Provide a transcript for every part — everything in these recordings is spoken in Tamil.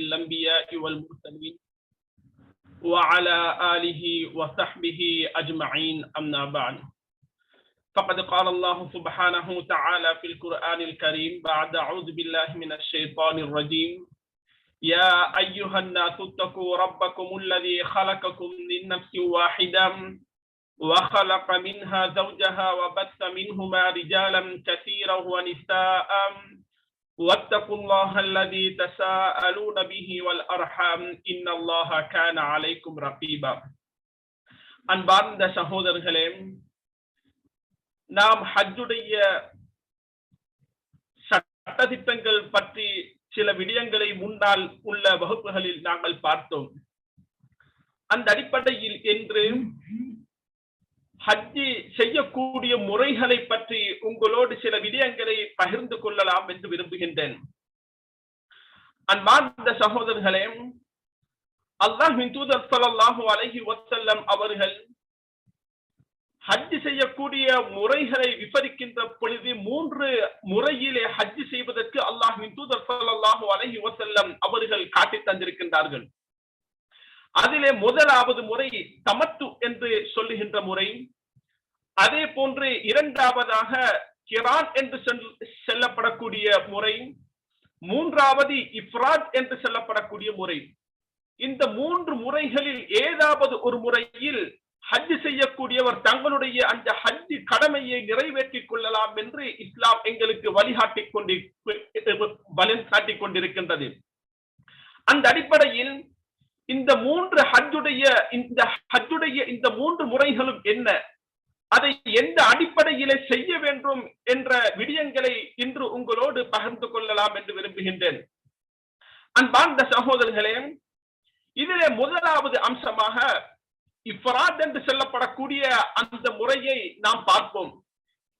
الأنبياء والمرسلين وعلى آله وصحبه أجمعين أما بعد. فقد قال الله سبحانه وتعالى في القرآن الكريم بعد أعوذ بالله من الشيطان الرجيم يا أيها الناس اتقوا ربكم الذي خلقكم من نفس واحدة وخلق منها زوجها وبث منهما رجالا كثيرا ونساء واتقوا الله الذي تساءلون به والأرحام إن الله كان عليكم رقيبا அன்பார்ந்த சகோதரர்களே நாம் ஹஜ்ஜுடைய சட்டதிட்டங்கள் பற்றி சில விடயங்களை முன்னால் உள்ள வகுப்புகளில் நாங்கள் பார்த்தோம் அந்த அடிப்படையில் என்று ஹஜ்ஜி செய்யக்கூடிய முறைகளை பற்றி உங்களோடு சில விடயங்களை பகிர்ந்து கொள்ளலாம் என்று விரும்புகின்றேன். அன்பார்ந்த சகோதரர்களே அல்லாஹின் தூதர் ஸல்லல்லாஹு அலஹி வசல்லம் அவர்கள் ஹஜ் செய்யக்கூடிய முறைகளை விபரிக்கின்ற பொழுது மூன்று முறையிலே ஹஜ் செய்வதற்கு அல்லாஹின் தூதர் ஸல்லல்லாஹு அலஹி வசல்லம் அவர்கள் காட்டி தந்திருக்கின்றார்கள். அதிலே முதலாவது முறை தமத்து என்று சொல்லுகின்ற முறை. அதே போன்று இரண்டாவதாக கிரான் என்று செல்லப்படக்கூடிய முறை. மூன்றாவது இஃப்ராத் என்று சொல்லப்படக்கூடிய முறை. இந்த மூன்று முறைகளில் ஏதாவது ஒரு முறையில் ஹஜ் செய்யக்கூடியவர் தங்களுடைய அந்த ஹஜ் கடமையை நிறைவேற்றிக் கொள்ளலாம் என்று இஸ்லாம் எங்களுக்கு வழிகாட்டிக் கொண்டு வழிகாட்டிக் கொண்டிருக்கின்றது. அந்த அடிப்படையில் இந்த மூன்று ஹஜ்ஜுடைய இந்த ஹஜ்ஜுடைய இந்த மூன்று முறைகளும் என்ன? அதை எந்த அடிப்படையிலே செய்ய வேண்டும் என்ற விடயங்களை இன்று உங்களோடு பகிர்ந்து கொள்ளலாம் என்று விரும்புகின்றேன். அன்பார்ந்த சகோதரர்களே இதிலே முதலாவது அம்சமாக இஃப்ராத் என்று சொல்லப்படக்கூடிய அந்த முறையை நாம் பார்ப்போம்.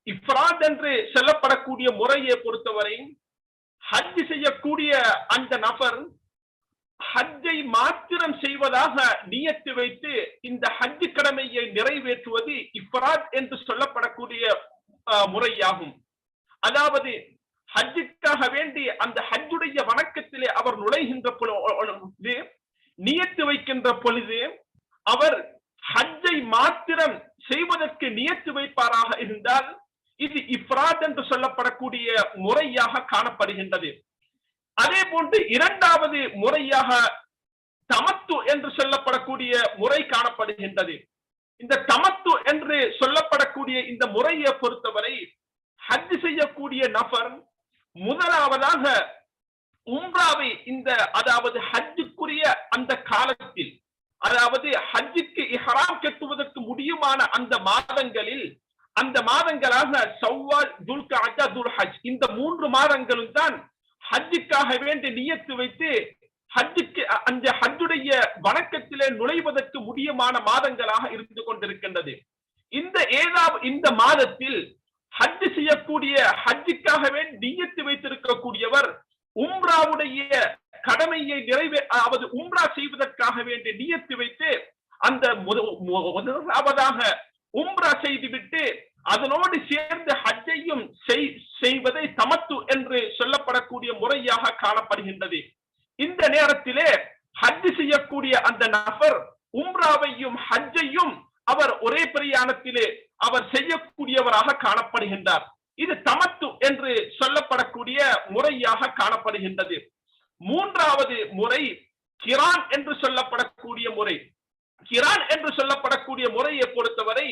இஃப்ராத் என்று சொல்லப்படக்கூடிய முறையை பொறுத்தவரை ஹஜ் செய்யக்கூடிய அந்த நபர் ஹஜ்ஜை மாத்திரம் செய்வதாக நியத்து வைத்து இந்த ஹஜ் கடமையை நிறைவேற்றுவது இஃப்ராத் என்று சொல்லப்படக்கூடிய முறையாகும். அதாவது ஹஜ்ஜுக்காக வேண்டி அந்த ஹஜ்ஜுடைய வணக்கத்திலே அவர் நுழைகின்ற பொழுது நியத்து வைக்கின்ற பொழுது அவர் ஹஜ்ஜை மாத்திரம் செய்வதற்கு நியத்து வைப்பாராக இருந்தால் இது இஃப்ராத் என்று சொல்லப்படக்கூடிய முறையாக காணப்படுகின்றது. அதே போன்று இரண்டாவது முறையாக தமத்து என்று சொல்லப்படக்கூடிய முறை காணப்படுகின்றது. இந்த தமத்து என்று சொல்லப்படக்கூடிய இந்த முறையை பொறுத்தவரை ஹஜ் செய்யக்கூடிய நபர் முதலாவதாக உம்ராவை இந்த அதாவது ஹஜ்ஜுக்குரிய அந்த காலத்தில் அதாவது ஹஜ்ஜுக்கு இஹராம் கட்டுவதற்கு முடியுமான அந்த மாதங்களில் அந்த மாதங்களாக சவ்வால் துல்கா துல் ஹஜ் இந்த மூன்று மாதங்களும் தான் ஹஜ்ஜுக்காக வேண்டி நியத்து வைத்து ஹஜ்ஜுக்கு அந்த ஹஜ்ஜுடைய வணக்கத்திலே நுழைவதற்கு முடியமான மாதங்களாக இருந்து கொண்டிருக்கின்றது. இந்த ஏதாவது இந்த மாதத்தில் ஹஜ் செய்யக்கூடிய ஹஜ்ஜுக்காகவே வேண்டி நியத்து வைத்திருக்கக்கூடியவர் உம்ராவுடைய கடமையை நிறைவே அதாவது உம்ரா செய்வதற்காக வேண்டி நியத்து வைத்து அந்த முதலாவதாக உம்ரா செய்துவிட்டு அதனோடு சேர்ந்து ஹஜ்ஜையும் செய்வதை சமத்து என்று சொல்லப்படக்கூடிய முறையாக காணப்படுகின்றது. இந்த நேரத்திலே ஹஜ் செய்யக்கூடிய அந்த நபர் உம்ராவையும் ஹஜ்ஜையும் அவர் ஒரே பிரயாணத்திலே அவர் செய்யக்கூடியவராக காணப்படுகின்றார். இது தமத்து என்று சொல்லப்படக்கூடிய முறையாக காணப்படுகின்றது. மூன்றாவது முறை கிரான் என்று சொல்லப்படக்கூடிய முறை. கிரான் என்று சொல்லப்படக்கூடிய முறையை பொறுத்தவரை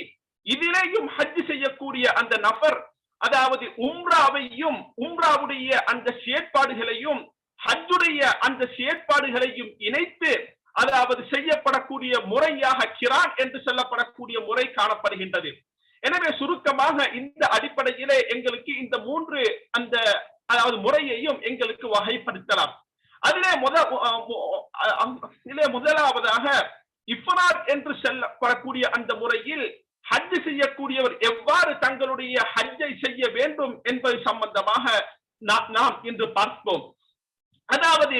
இதிலேயும் ஹஜ் செய்யக்கூடிய அந்த நபர் அதாவது உம்ராவையும் உம்ராவுடைய அந்த செயற்பாடுகளையும் ஹஜ்ஜுடைய அந்த செயற்பாடுகளையும் இணைத்து அதாவது செய்யப்படக்கூடிய முறையாக கிரான் என்று சொல்லப்படக்கூடிய முறை காணப்படுகின்றது. எனவே சுருக்கமாக இந்த அடிப்படையிலே எங்களுக்கு இந்த மூன்று அந்த அதாவது முறையையும் எங்களுக்கு வகைப்படுத்தலாம். அதிலே முத இதிலே முதலாவதாக இஃபராத் என்று சொல்லப்படக்கூடிய அந்த முறையில் ஹஜ் செய்யக்கூடியவர் எவ்வாறு தங்களுடைய ஹஜ்ஜை செய்ய வேண்டும் என்பது சம்பந்தமாக நாம் இன்று பார்ப்போம். அதாவது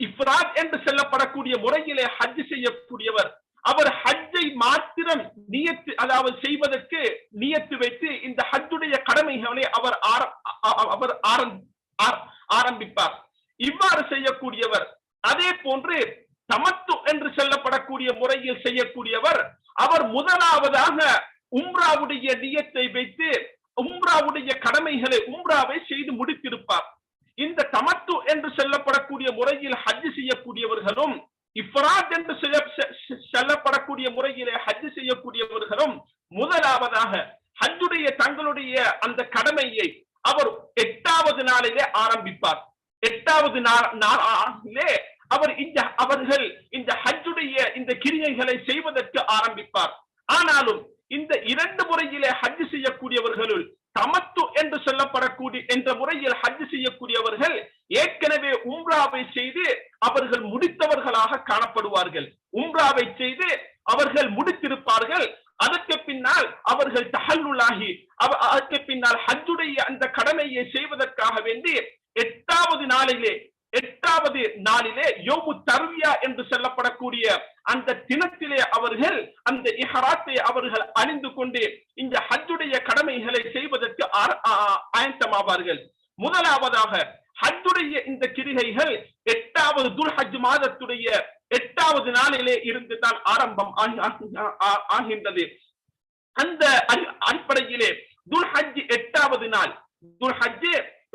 இஃப்ராத் என்று சொல்லப்படக்கூடிய முறையிலே ஹஜ் செய்யக்கூடியவர் அவர் ஹஜ்ஜை மாத்திரம் நியத்து அதாவது செய்வதற்கு நியத்து வைத்து இந்த ஹஜ்ஜுடைய கடமைகளை அவர் அவர் ஆரம்- ஆரம்பிப்பார். இவ்வாறு செய்யக்கூடியவர் அதே போன்று தமத்து என்று சொல்லப்படக்கூடிய முறையில் செய்யக்கூடியவர் அவர் முதலாவதாக உம்ராவுடைய நியத்தை வைத்து உம்ராவுடைய கடமைகளை உம்ராவை செய்து முடித்திருப்பார் இந்த தமத்து என்று சொல்லப்படக்கூடிய முறையில் ஹஜ் செய்யக்கூடியவர்களும் இஃபராத் என்று செய்ய- சொல்லப்படக்கூடிய முறையிலே ஹஜ் செய்யக்கூடியவர்களும் முதலாவதாக ஹஜ்ஜுடைய தங்களுடைய அந்த கடமையை அவர் எட்டாவது நாளிலே ஆரம்பிப்பார் எட்டாவது நா- நாளிலே அவர் இந்த அவர்கள் இந்த ஹஜ்ஜுடைய இந்த கிரியைகளை செய்வதற்கு ஆரம்பிப்பார். ஆனாலும் இந்த இரண்டு முறையிலே ஹஜ் செய்யக்கூடியவர்களுள் தமத்து என்று சொல்லப்படக்கூடிய என்ற முறையில் ஹஜ் செய்யக்கூடியவர்கள் ஏற்கனவே உம்ராவை செய்து அவர்கள் முடித்தவர்களாக காணப்படுவார்கள். உம்ராவை செய்து அவர்கள் முடித்திருப்பார்கள். அதற்கு பின்னால் அவர்கள் தஹல்லுலாகி அதற்கு பின்னால் ஹஜ்ஜுடைய அந்த கடமையை செய்வதற்காக வேண்டி எட்டாவது நாளிலே எட்டாவது நாளிலே யோமு தர்வியா என்று சொல்லப்படக்கூடிய அந்த தினத்திலே அவர்கள் அந்த இஹராத்தை அவர்கள் அணிந்து கொண்டு இந்த ஹஜ்ஜுடைய கடமைகளை செய்வதற்கு ஆயத்தமாவார்கள் முதலாவதாக ஹஜ்ஜுடைய இந்த கிரிகைகள் எட்டாவது துல் ஹஜ் மாதத்துடைய எட்டாவது நாளிலே இருந்து தான் ஆரம்பம் ஆகின்றது. அந்த அடிப்படையிலே துல் ஹஜ் எட்டாவது நாள். துல் ஹஜ்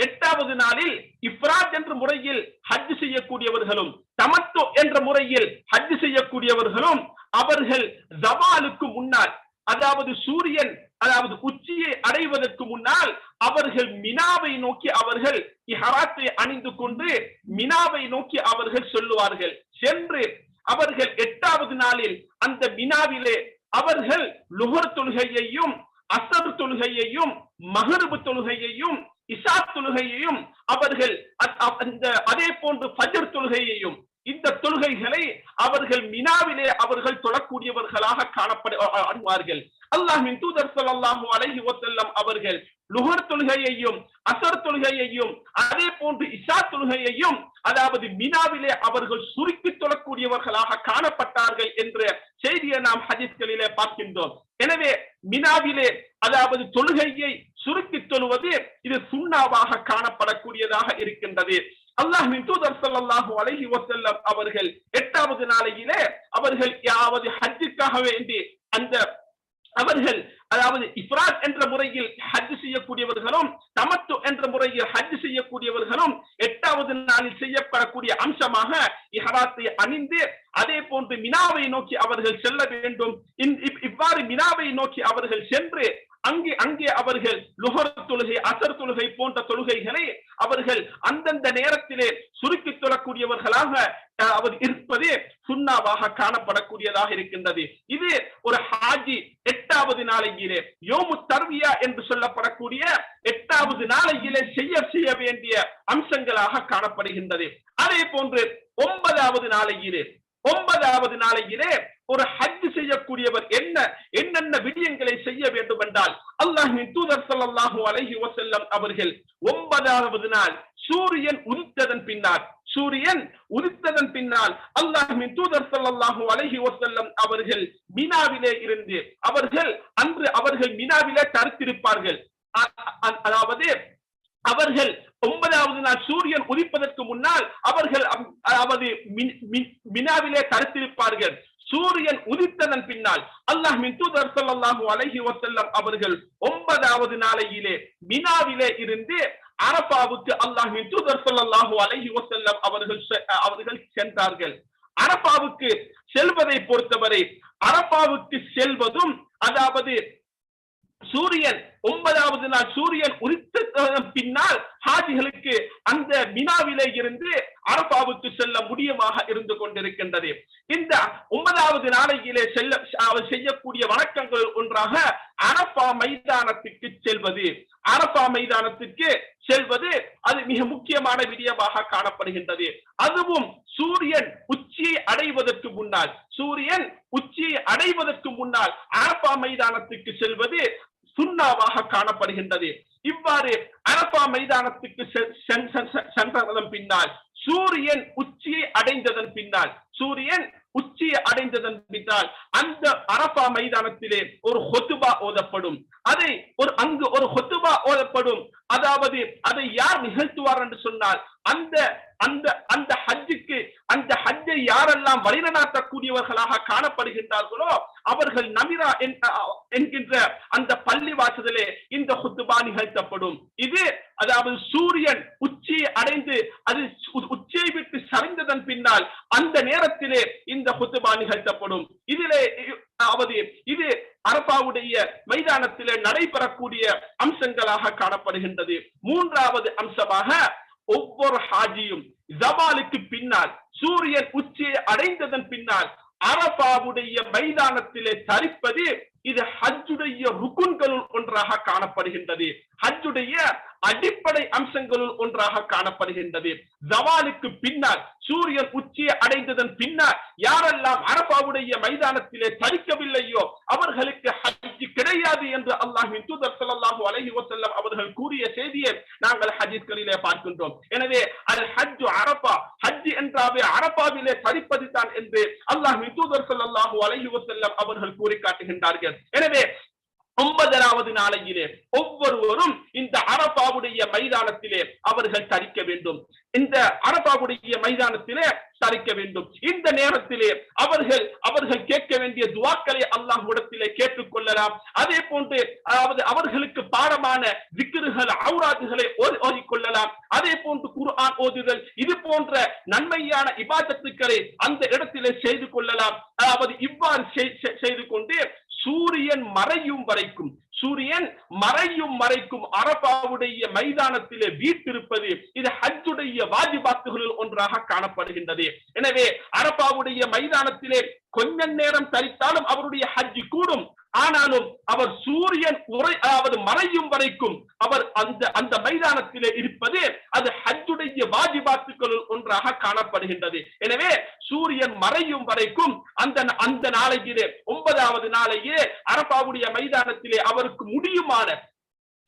எட்டாவது நாளில் இப்ராத் என்ற முறையில் ஹஜ் செய்யக்கூடியவர்களும் தமத்து என்ற முறையில் ஹஜ் செய்யக்கூடியவர்களும் அவர்கள் ஜவாலுக்கு முன்னால் அதாவது சூரியன் அதாவது உச்சியை அடைவதற்கு முன்னால் அவர்கள் மினாவை நோக்கி அவர்கள் இஹராத்தை அணிந்து கொண்டு மினாவை நோக்கி அவர்கள் சொல்லுவார்கள். சென்று அவர்கள் எட்டாவது நாளில் அந்த மினாவிலே அவர்கள் லுகர் தொழுகையையும் அசர் தொழுகையையும் மகருபு தொழுகையையும் இசா தொழுகையையும் அவர்கள் அந்த அதே போன்று ஃபஜர் தொழுகையையும் இந்த தொழுகைகளை அவர்கள் மினாவிலே அவர்கள் தொழக்கூடியவர்களாக காணப்படுவார்கள் அல்லாஹின் தூதர் சொல்லாஹு அலைஹி ஒத்தல்லம் அவர்கள் லுஹர் தொழுகையையும் அசர் தொழுகையையும் அதே போன்று இசா தொழுகையையும் அதாவது மினாவிலே அவர்கள் சுருக்கி தொழக்கூடியவர்களாக காணப்பட்டார்கள் என்ற செய்தியை நாம் ஹதீஸ்களிலே பார்க்கின்றோம். எனவே மினாவிலே அதாவது தொழுகையை சுருக்கி தொழுவது இது சுண்ணாவாக காணப்படக்கூடியதாக இருக்கின்றது. அல்லாஹ் தூதர் ஸல்லல்லாஹு அலஹி வசல்லம் அவர்கள் எட்டாவது நாளையிலே அவர்கள் யாவது ஹஜ்ஜுக்காக வேண்டி அந்த அவர்கள் அதாவது இப்ராத் என்ற முறையில் ஹஜ் செய்யக்கூடியவர்களும் தமத்து என்ற முறையில் ஹஜ் செய்யக்கூடியவர்களும் எட்டாவது நாளில் செய்யப்படக்கூடிய அம்சமாக இஹராத்தை அணிந்து அதே போன்று மினாவை நோக்கி அவர்கள் செல்ல வேண்டும். இவ்வாறு மினாவை நோக்கி அவர்கள் சென்று அங்கே அங்கே அவர்கள் லுகர் தொழுகை அசர் தொழுகை போன்ற தொழுகைகளை அவர்கள் அந்தந்த நேரத்திலே சுருக்கி தொழக்கூடியவர்களாக அவர் இருப்பது சுண்ணாவாக காணப்படக்கூடியதாக இருக்கின்றது. இது ஒரு ஹாஜி எட்டாவது நாளையிலே யோமு தர்வியா என்று சொல்லப்படக்கூடிய எட்டாவது நாளையிலே செய்ய செய்ய வேண்டிய அம்சங்களாக காணப்படுகின்றது. அதே போன்று ஒன்பதாவது நாளையிலே ஒன்பதாவது நாளையிலே ஒரு ஹஜ் செய்யக்கூடியவர் என்ன என்னென்ன விடயங்களை செய்ய வேண்டும் என்றால் அல்லாஹின் தூதர் சல்லாஹூ அலஹி வசல்லம் அவர்கள் ஒன்பதாவது நாள் சூரியன் உதித்ததன் பின்னால் சூரியன் உதித்ததன் பின்னால் அல்லாஹின் தூதர் சல்லாஹூ அலஹி வசல்லம் அவர்கள் மினாவிலே இருந்து அவர்கள் அன்று அவர்கள் மினாவிலே தரித்திருப்பார்கள். அதாவது அவர்கள் ஒன்பதாவது நாள் சூரியன் உதிப்பதற்கு முன்னால் அவர்கள் அம்- அதாவது மினாவிலே தரித்திருப்பார்கள். சூரியன் உதித்ததன் பின்னால் அல்லாஹ் மின் தூதர் ஸல்லல்லாஹு அலைஹி வஸல்லம் அவர்கள் ஒன்பதாவது நாளையிலே மினாவிலே இருந்து அரபாவுக்கு அல்லாஹ் மின் தூதர் ஸல்லல்லாஹு அலைஹி வஸல்லம் அவர்கள் செ- அவர்கள் சென்றார்கள். அரபாவுக்கு செல்வதை பொறுத்தவரை அரபாவுக்கு செல்வதும் அதாவது சூரியன் ஒன்பதாவது நாள் சூரியன் உதித்த பின்னால் ஹாஜிகளுக்கு அந்த மினாவிலே இருந்து அரபாவுக்கு செல்ல முடியுமாக இருந்து கொண்டிருக்கின்றது. இந்த ஒன்பதாவது நாளையிலே செல்ல அவர் செய்யக்கூடிய வணக்கங்கள் ஒன்றாக அரபா மைதானத்துக்கு செல்வது. அரபா மைதானத்துக்கு செல்வது அது மிக முக்கியமான விடயமாக காணப்படுகின்றது. அதுவும் சூரியன் உச்சியை அடைவதற்கு முன்னால் சூரியன் உச்சியை அடைவதற்கு முன்னால் அரபா மைதானத்துக்கு செல்வது சுண்ணாவாக காணப்படுகின்றது. இவ்வாறு அரபா மைதானத்துக்கு சென்றதன் பின்னால் சூரியன் உச்சியை அடைந்ததன் பின்னால் சூரியன் உச்சியை அடைந்ததன் பின்னால் அந்த அரபா மைதானத்திலே ஒரு ஹொத்துபா ஓதப்படும். அதை ஒரு அங்கு ஒரு ஹொத்துபா ஓதப்படும். அதாவது அதை யார் நிகழ்த்துவார் என்று சொன்னால் அந்த அந்த அந்த ஹஜ்ஜுக்கு அந்த ஹஜ்ஜை யாரெல்லாம் வழிநடாத்தக்கூடியவர்களாக காணப்படுகின்றார்களோ அவர்கள் நமிரா என்கின்ற அந்த பள்ளி வாசலிலே இந்த ஹுத்துபா நிகழ்த்தப்படும். இது அதாவது சூரியன் உச்சியை அடைந்து அது உச்சியை விட்டு சரிந்ததன் பின்னால் அந்த நேரத்திலே இந்த ஹுத்துபா நிகழ்த்தப்படும் இதிலே அதாவது இது அரபாவுடைய மைதானத்திலே நடைபெறக்கூடிய அம்சங்களாக காணப்படுகின்றது. மூன்றாவது அம்சமாக ஒவ்வொரு ஹாஜியும் ஜபாலுக்கு பின்னால் சூரியன் உச்சியை அடைந்ததன் பின்னால் அரபாவுடைய மைதானத்திலே தரிப்பது இது ஹஜ்ஜுடைய ருக்குன்களுள் ஒன்றாக காணப்படுகின்றது. ஹஜ்ஜுடைய அடிப்படை அம்சங்களுள் ஒன்றாக காணப்படுகின்றது. ஜவாலுக்கு பின்னால் சூரியன் உச்சியை அடைந்ததன் பின்னால் யாரெல்லாம் அரபாவுடைய மைதானத்திலே தரிக்கவில்லையோ அவர்களுக்கு ஹஜ் கிடையாது என்று அல்லாஹின் தூதர் ஸல்லல்லாஹு அலஹி வசல்லம் அவர்கள் கூறிய செய்தியை நாங்கள் ஹஜீஸ்களிலே பார்க்கின்றோம். எனவே அது ஹஜ் அரபா ஹஜ் என்றாவே அரபாவிலே தரிப்பது தான் என்று அல்லாஹின் தூதர் ஸல்லல்லாஹு அலஹி வசல்லம் அவர்கள் கூறி காட்டுகின்றார்கள் எனவே ஒன்பதாவது நாளையிலே ஒவ்வொருவரும் இந்த அரபாவுடைய மைதானத்திலே அவர்கள் தரிக்க வேண்டும். இந்த அரபாவுடைய மைதானத்திலே தரிக்க வேண்டும். இந்த நேரத்திலே அவர்கள் அவர்கள் கேட்க வேண்டிய துவாக்களை அல்லாஹ்விடத்திலே கேட்டுக் கொள்ளலாம். அதே போன்று அதாவது அவர்களுக்கு பாடமான விக்கிருகள் அவுராதுகளை ஓதிக்கொள்ளலாம் அதே போன்று குர்ஆன் ஓதுதல் இது போன்ற நன்மையான இபாதத்துக்களை அந்த இடத்திலே செய்து கொள்ளலாம். அதாவது இவ்வாறு செய்து கொண்டு சூரியன் மறையும் வரைக்கும் சூரியன் மறையும் மறைக்கும் அரபாவுடைய மைதானத்திலே வீட்டிருப்பது இது ஹஜ்ஜுடைய வாஜிபாத்துகளில் ஒன்றாக காணப்படுகின்றது. எனவே அரபாவுடைய மைதானத்திலே கொஞ்ச நேரம் தரித்தாலும் அவருடைய ஹஜ் கூடும். ஆனாலும் அவர் சூரியன் உரை அதாவது மறையும் வரைக்கும் அவர் அந்த அந்த மைதானத்திலே இருப்பது அது ஹஜ்ஜுடைய வாஜிபாத்துக்களுள் ஒன்றாக காணப்படுகின்றது. எனவே சூரியன் மறையும் வரைக்கும் அந்த அந்த நாளையிலே ஒன்பதாவது நாளையே அரபாவுடைய மைதானத்திலே அவருக்கு முடியுமான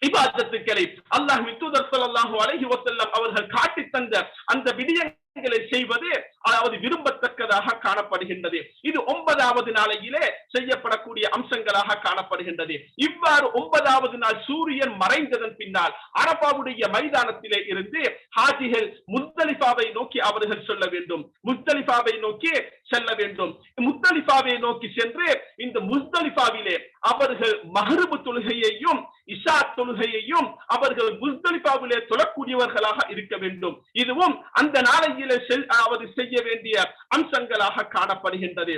இபாதத்துக்களை அல்லாஹ் வித்துதர் ஸல்லல்லாஹு அலஹி வசல்லம் அவர்கள் காட்டி தந்த அந்த விடயங்களை செய்வது அதாவது விரும்பத்தக்கதாக காணப்படுகின்றது. இது ஒன்பதாவது நாளையிலே செய்யப்படக்கூடிய அம்சங்களாக காணப்படுகின்றது. இவ்வாறு ஒன்பதாவது நாள் சூரியன் மறைந்ததன் பின்னால் அரபாவுடைய மைதானத்திலே இருந்து ஹாஜிகள் முத்தலிஃபாவை நோக்கி அவர்கள் சொல்ல வேண்டும். முத்தலிஃபாவை நோக்கி செல்ல வேண்டும். முத்தலிஃபாவை நோக்கி சென்று இந்த முஸ்தலிஃபாவிலே அவர்கள் மகருபு தொழுகையையும் இஷா தொழுகையையும் அவர்கள் முஸ்தலிபாவிலே தொழக்கூடியவர்களாக இருக்க வேண்டும். இதுவும் அந்த நாளையிலே செல் அதாவது செய்ய வேண்டிய அம்சங்களாக காணப்படுகின்றது.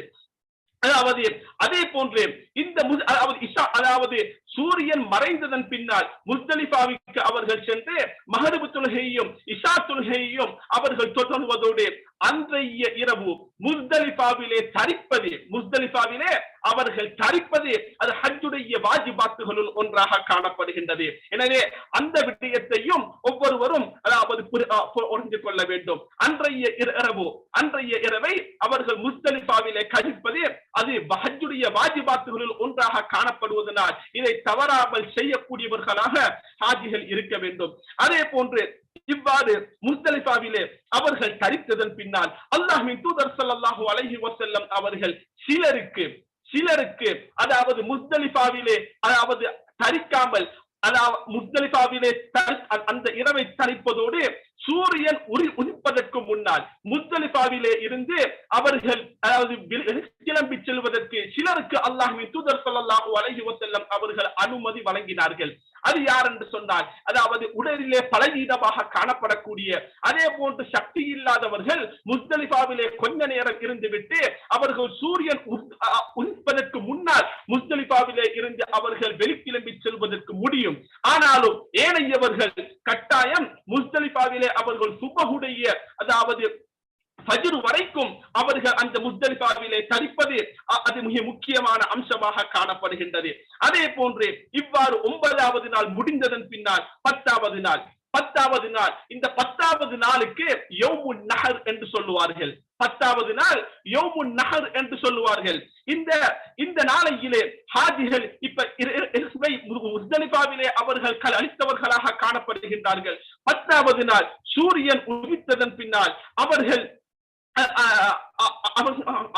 அதாவது அதே போன்று இந்த அதாவது இஷா அதாவது சூரியன் மறைந்ததன் பின்னால் முஸ்தலிஃபாவிற்கு அவர்கள் சென்று மகரபு தொழுகையையும் இஷா தொழுகையையும் அவர்கள் தொடர்வதோடு அன்றைய இரவு முஸ்தலிஃபாவிலே தரிப்பது முஸ்தலிஃபாவிலே அவர்கள் தரிப்பது அது ஹஜ்ஜுடைய வாஜிபாத்துகளுள் ஒன்றாக காணப்படுகின்றது. எனவே அந்த விடயத்தையும் ஒவ்வொருவரும் அதாவது புரி- புரிந்து கொள்ள வேண்டும். அன்றைய இரவு அன்றைய இரவை அவர்கள் முஸ்தலிஃபாவிலே கழிப்பது அது ஹஜ்ஜுடைய வாஜிபாத்துகளுள் ஒன்றாக காணப்படுவதனால் இதை தவறாமல் செய்யக்கூடியவர்களாக ஹாஜிகள் இருக்க வேண்டும். அதே போன்று இவ்வாறு முஸ்தலிஃபாவிலே அவர்கள் தரித்ததன் பின்னால் அல்லாஹின் தூதர் ஸல்லல்லாஹு அலஹி வசல்லம் அவர்கள் சிலருக்கு சிலருக்கு அதாவது முஸ்தலிஃபாவிலே அதாவது தரிக்காமல் அதாவது முஸ்தலிஃபாவிலே அந்த இரவை தரிப்பதோடு சூரியன் உரி உதிப்பதற்கு முன்னால் முஸ்தலிஃபாவிலே இருந்து அவர்கள் அதாவது கிளம்பி செல்வதற்கு சிலருக்கு அல்லாஹ்வின் தூதர் ஸல்லல்லாஹு அலஹி வசல்லம் அவர்கள் அனுமதி வழங்கினார்கள். அது யார் என்று சொன்னால் அதாவது உடலிலே பலவீனமாக காணப்படக்கூடிய அதே போன்று சக்தி இல்லாதவர்கள் முஸ்தலிஃபாவிலே கொஞ்ச நேரம் இருந்துவிட்டு அவர்கள் சூரியன் உத்- உதிப்பதற்கு முன்னால் முஸ்தலிஃபாவிலே இருந்து அவர்கள் வெளிக்கிளம்பி செல்வதற்கு முடியும். ஆனாலும் ஏனையவர்கள் கட்டாயம் முஸ்தலிஃபாவிலே அவர்கள் சுபகுடைய அதாவது ஃபஜ்ர் வரைக்கும் அவர்கள் அந்த முஸ்தலிஃபாவிலே தரிப்பது அது மிக முக்கியமான அம்சமாக காணப்படுகின்றது. அதே போன்று இவ்வாறு ஒன்பதாவது நாள் முடிந்ததன் பின்னால் பத்தாவது நாள் பத்தாவது நாள் இந்த பத்தாவது நாளுக்கு யோமுன் நகர் என்று சொல்லுவார்கள். பத்தாவது நாள் யோமுன் நகர் என்று சொல்லுவார்கள். இந்த இந்த நாளையிலே ஹாஜிகள் இப்ப இரு- அவர்கள் கல் அளித்தவர்களாக காணப்படுகின்றார்கள். பத்தாவது நாள் சூரியன் உதித்ததன் பின்னால் அவர்கள்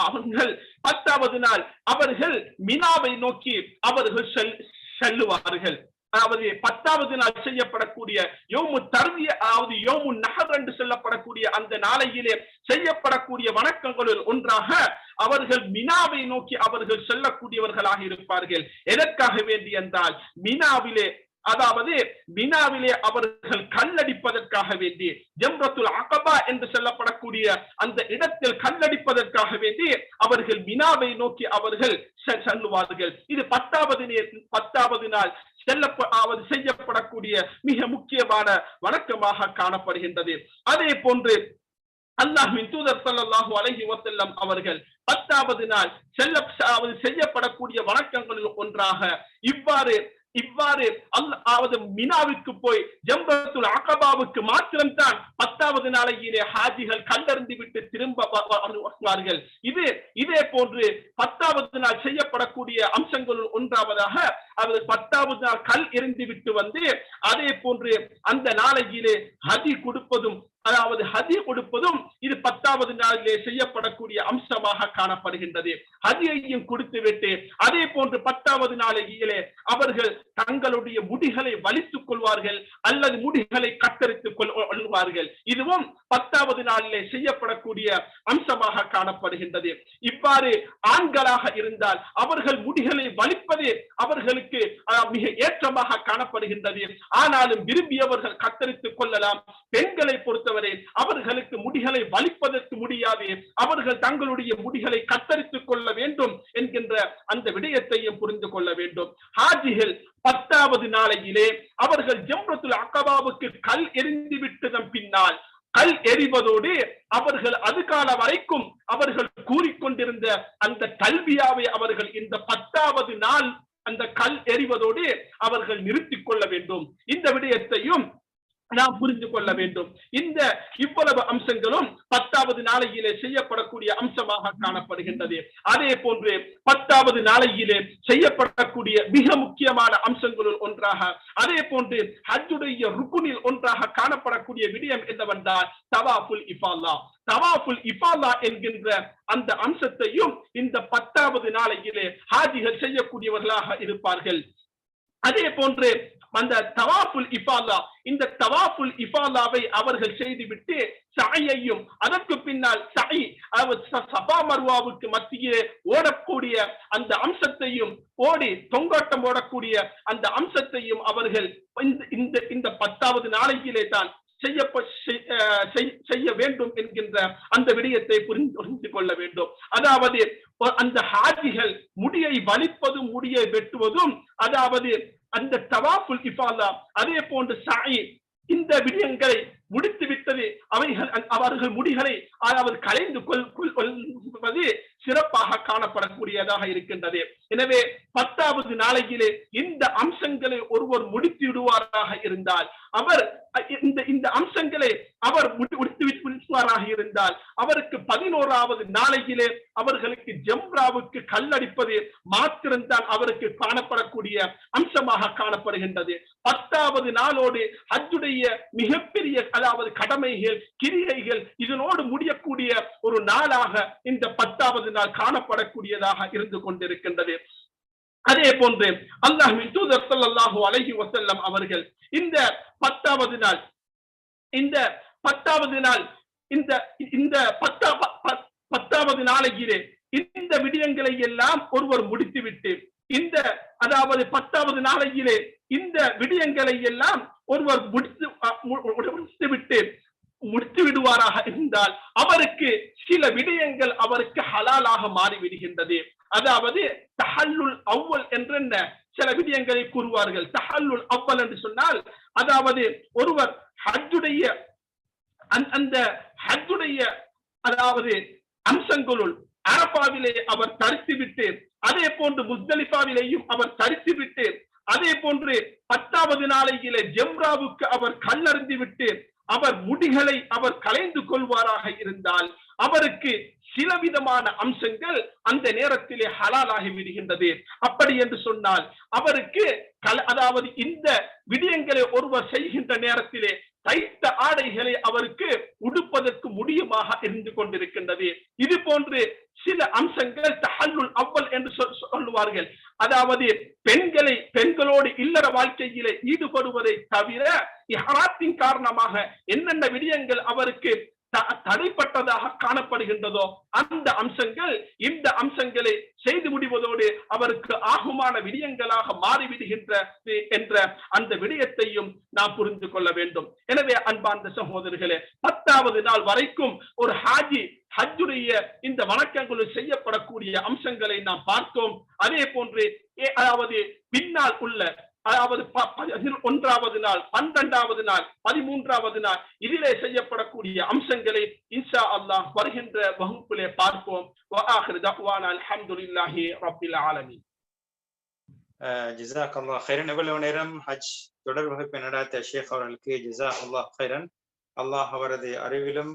அவர்கள் பத்தாவது நாள் அவர்கள் மினாவை நோக்கி அவர்கள் செல் செல்லுவார்கள். அதாவது பத்தாவது நாள் செய்யப்படக்கூடிய யோமு தருவிய அதாவது யோமு நகர் என்று சொல்லப்படக்கூடிய அந்த நாளையிலே செய்யப்படக்கூடிய வணக்கங்களில் ஒன்றாக அவர்கள் மினாவை நோக்கி அவர்கள் செல்லக்கூடியவர்களாக இருப்பார்கள். எதற்காக வேண்டி என்றால் மினாவிலே அதாவது மினாவிலே அவர்கள் கல்லடிப்பதற்காக வேண்டி ஜம்ரத்துல் அகபா என்று சொல்லப்படக்கூடிய அந்த இடத்தில் கல்லடிப்பதற்காக வேண்டி அவர்கள் மினாவை நோக்கி அவர்கள் செல்லுவார்கள். இது பத்தாவது பத்தாவது நாள் செல்ல செய்யப்படக்கூடிய மிக முக்கியமான வணக்கமாக காணப்படுகின்றது. அதே போன்று அல்லாஹின் தூதர் சல்லாஹு அலஹி வசல்லம் அவர்கள் பத்தாவது நாள் செல்ல செய்யப்படக்கூடிய வணக்கங்களில் ஒன்றாக இவ்வாறு இவ்வாறு அல்லாவது மினாவுக்கு போய் ஜம்பத்துல் அகபாவுக்கு மாத்திரம்தான் பத்தாவது நாளையிலே ஹாஜிகள் கல்லறிந்து விட்டு திரும்ப வருவார்கள். இது இதே போன்று பத்தாவது நாள் செய்யப்படக்கூடிய அம்சங்களுள் ஒன்றாவதாக அவர் பத்தாவது நாள் கல் எறிந்து விட்டு வந்து அதே போன்று அந்த நாளையிலே ஹதி கொடுப்பதும் அதாவது ஹதி கொடுப்பதும் இது பத்தாவது நாளிலே செய்யப்படக்கூடிய அம்சமாக காணப்படுகின்றது. ஹதியையும் கொடுத்துவிட்டு அதே போன்று பத்தாவது நாளையிலே அவர்கள் தங்களுடைய முடிகளை வலித்துக் கொள்வார்கள் அல்லது முடிகளை கத்தரித்துக் கொள்வார்கள். இதுவும் பத்தாவது நாளிலே செய்யப்படக்கூடிய அம்சமாக காணப்படுகின்றது. இவ்வாறு ஆண்களாக இருந்தால் அவர்கள் முடிகளை வலிப்பது அவர்களுக்கு மிக ஏற்றமாக காணப்படுகின்றது. ஆனாலும் விரும்பியவர்கள் கத்தரித்துக் கொள்ளலாம். பெண்களை பொறுத்தவரை ஆண்டவரே அவர்களுக்கு முடிகளை வலிப்பதற்கு முடியாது அவர்கள் தங்களுடைய முடிகளை கத்தரித்துக் கொள்ள வேண்டும் என்கின்ற அந்த விடயத்தையும் புரிந்து கொள்ள வேண்டும். ஹாஜிகள் பத்தாவது நாளையிலே அவர்கள் ஜம்ரத்துல் அக்கபாவுக்கு கல் எரிந்து விட்டதன் பின்னால் கல் எறிவதோடு அவர்கள் அது கால வரைக்கும் அவர்கள் கூறிக்கொண்டிருந்த அந்த கல்வியாவை அவர்கள் இந்த பத்தாவது நாள் அந்த கல் எறிவதோடு அவர்கள் நிறுத்திக் கொள்ள வேண்டும். இந்த விடயத்தையும் நாம் புரிந்து கொள்ள வேண்டும். இந்த இவ்வளவு அம்சங்களும் பத்தாவது நாளையிலே செய்யப்படக்கூடிய அம்சமாக காணப்படுகின்றது. அதே போன்று பத்தாவது நாளையிலே செய்யப்படக்கூடிய மிக முக்கியமான அம்சங்களுள் ஒன்றாக அதே போன்று ஹஜ்ஜுடைய ருக்குனில் ஒன்றாக காணப்படக்கூடிய விடயம் என்னவென்றால் தவாஃபுல் இஃபால்லா. தவாஃபுல் இஃபாலா என்கின்ற அந்த அம்சத்தையும் இந்த பத்தாவது நாளையிலே ஹாஜிகள் செய்யக்கூடியவர்களாக இருப்பார்கள். அதே போன்று அந்த தவாஃபுல் இஃபாலா இந்த தவாஃபுல் இஃபாலாவை அவர்கள் செய்துவிட்டு சாயையும் அதற்கு பின்னால் சாய் அவர் சபா மர்வாவுக்கு மத்தியே ஓடக்கூடிய அந்த அம்சத்தையும் ஓடி தொங்கோட்டம் ஓடக்கூடிய அந்த அம்சத்தையும் அவர்கள் இந்த- இந்த இந்த பத்தாவது நாளையிலே தான் செய்யப்ப செய்- செய்- செய்ய வேண்டும் என்கின்ற அந்த விடயத்தை புரிந்து புரிந்து கொள்ள வேண்டும். அதாவது அந்த ஹாஜிகள் முடியை வலிப்பதும் முடியை வெட்டுவதும் அதாவது அந்த தவாஃபுல் இஃபாலா அதே போன்று சாயி இந்த விடயங்களை முடித்து விட்டது. அவைகள் அவர்கள் முடிகளை அவர் கலைந்து கொள்வது சிறப்பாக காணப்படக்கூடியதாக இருக்கின்றது. எனவே பத்தாவது நாளையிலே இந்த அம்சங்களை ஒருவர் முடித்து விடுவாராக இருந்தால் அவர் இந்த இந்த அம்சங்களை அவர் முடித்து விடுவாராக இருந்தால் அவருக்கு பதினோராவது நாளையிலே அவர்களுக்கு ஜம்ராவுக்கு கல்லடிப்பது மாத்திரம்தான் அவருக்கு காணப்படக்கூடிய அம்சமாக காணப்படுகின்றது. பத்தாவது நாளோடு ஹஜ்ஜுடைய மிகப்பெரிய அதாவது கடமைகள் கிரியைகள் இதனோடு முடியக்கூடிய ஒரு நாளாக இந்த பத்தாவது நாள் காணப்படக்கூடியதாக இருந்து கொண்டிருக்கின்றது. அதே போன்று அல்லாஹ்வின் தூதர் ஸல்லல்லாஹு அலஹி வசல்லம் அவர்கள் இந்த பத்தாவது நாள் இந்த பத்தாவது நாள் இந்த இந்த பத்தா பத்தாவது நாளையிலே இந்த விடயங்களை எல்லாம் ஒருவர் முடித்துவிட்டு இந்த அதாவது பத்தாவது நாளையிலே இந்த விடயங்களை எல்லாம் ஒருவர் முடித்து அ, முடித்துவிட்டு முடித்து விடுவாராக இருந்தால் அவருக்கு சில விடயங்கள் அவருக்கு ஹலாலாக மாறிவிடுகின்றது. அதாவது தஹல்லுல் அவ்வல் என்றென்ன சில விடயங்களை கூறுவார்கள். தஹல்லுல் அவ்வல் என்று சொன்னால் அதாவது ஒருவர் ஹஜ்ஜுடைய அந்த ஹஜ்ஜுடைய அதாவது அம்சங்களுள் அரபாவிலே அவர் தரித்து விட்டு அதே போன்று முஸ்தலிஃபாவிலேயும் அவர் தரித்து விட்டு அதே போன்று பத்தாவது நாளையிலே ஜெம்ராவுக்கு அவர் கல்லறிந்து விட்டு அவர் முடிகளை அவர் கலைந்து கொள்வாராக இருந்தால் அவருக்கு சில விதமான அம்சங்கள் அந்த நேரத்திலே ஹலாலாகி விடுகின்றது. அப்படி என்று சொன்னால் அவருக்கு கல அதாவது இந்த விடயங்களை ஒருவர் செய்கின்ற நேரத்திலே தைத்த ஆடைகளை அவருக்கு உடுப்பதற்கு முடியுமாக இருந்து கொண்டிருக்கின்றது. இது போன்று சில அம்சங்கள் தஹல்லுல் அவ்வல் என்று சொல்- சொல்லுவார்கள். அதாவது பெண்களை பெண்களோடு இல்லற வாழ்க்கையிலே ஈடுபடுவதை தவிர இஹராத்தின் காரணமாக என்னென்ன விடயங்கள் அவருக்கு தடைப்பட்டதாக காணப்படுகின்றதோ அந்த அம்சங்கள் இந்த அம்சங்களை செய்து முடிவதோடு அவருக்கு ஆகுமான விடயங்களாக மாறிவிடுகின்ற என்ற அந்த விடயத்தையும் நாம் புரிந்து கொள்ள வேண்டும். எனவே அன்பார்ந்த சகோதரர்களே பத்தாவது நாள் வரைக்கும் ஒரு ஹாஜி ஹஜ்ஜுடைய இந்த வணக்கங்களில் செய்யப்படக்கூடிய அம்சங்களை நாம் பார்த்தோம். அதே போன்று ஏ- அதாவது பின்னால் உள்ள அதாவது ஒன்றாவது நாள் பன்னிரண்டாவது நாள் பதிமூன்றாவது நாள் இதிலே செய்யப்படக்கூடிய அம்சங்களை இன்ஷா அல்லாஹ் வருகின்ற வகுப்புலே பார்ப்போம். அலமதுல்லாஹி ரபில் ஆலமி ஜிசாக் அல்லா ஹைரன் எவ்வளவு நேரம் ஹஜ் தொடர் வகுப்பை நடாத்த ஷேக் அவர்களுக்கு ஜிசா அல்லாஹ் ஹைரன் அல்லாஹ் அவரது அறிவிலும்